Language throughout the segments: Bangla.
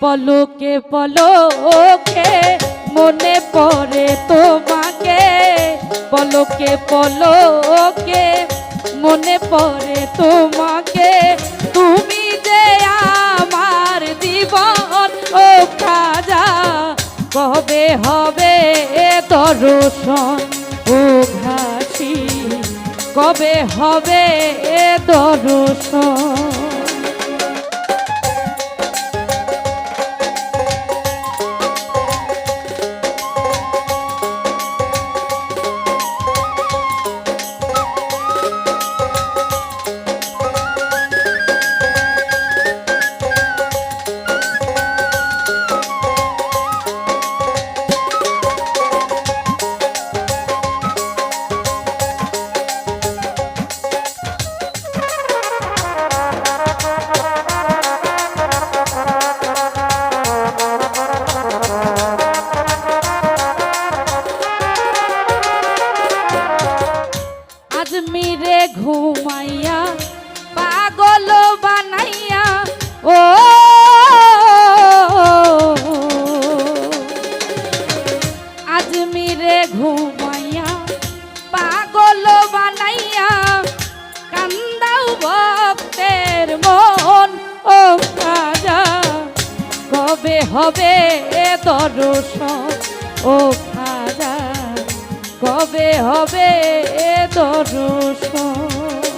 পলকে পলকে মনে পড়ে তোমাকে। পলকে পলকে মনে পড়ে তোমাকে। তুমি যে আমার জীবন, ও খাজা, কবে হবে দর্শন? ও ঘাসি, কবে হবে দর্শন? হবে দর্শন। ও খাজা কবে হবে দর্শন?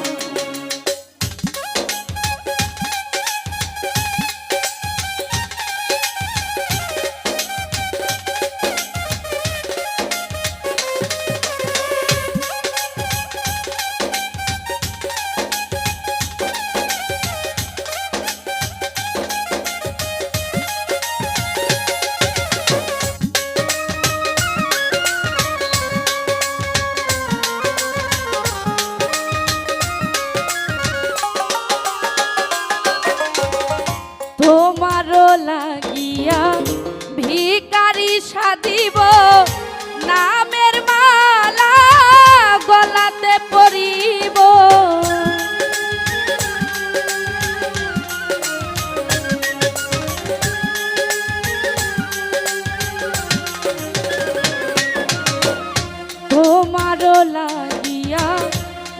লাগিয়া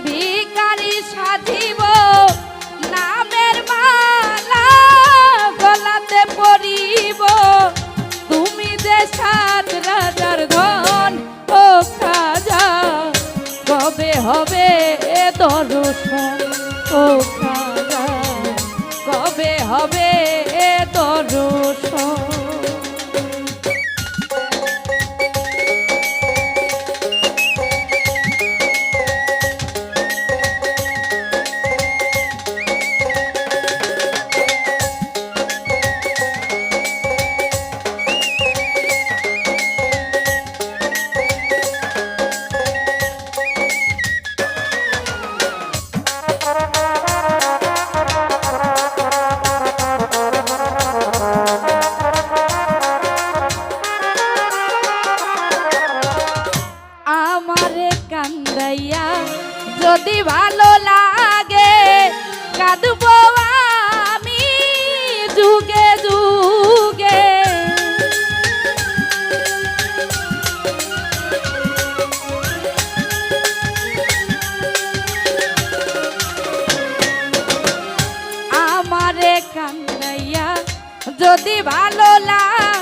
ভিকারি সাজিব নামের মালা গলাতে পরিব। তুমি যে সাত রাজার ধন ও খাজা, কবে হবে এ দর্শন ও খাজা? কবে হবে কান্দাইয়া যদি ভালো লাগে কাঁদব আমি যুগে যুগে। আমারে কান্দাইয়া যদি ভালো লাগে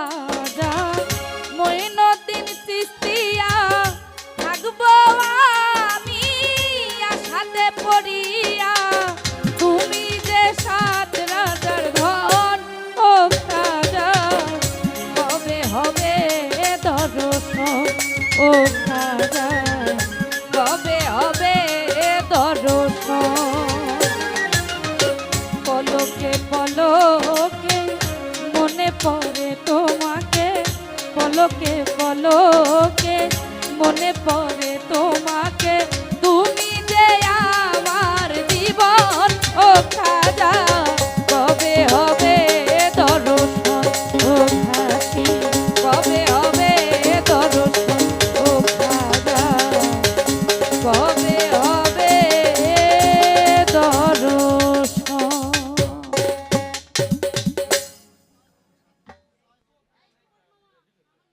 পরে তোমাকে পলকে পলকে মনে পরে তোমাকে।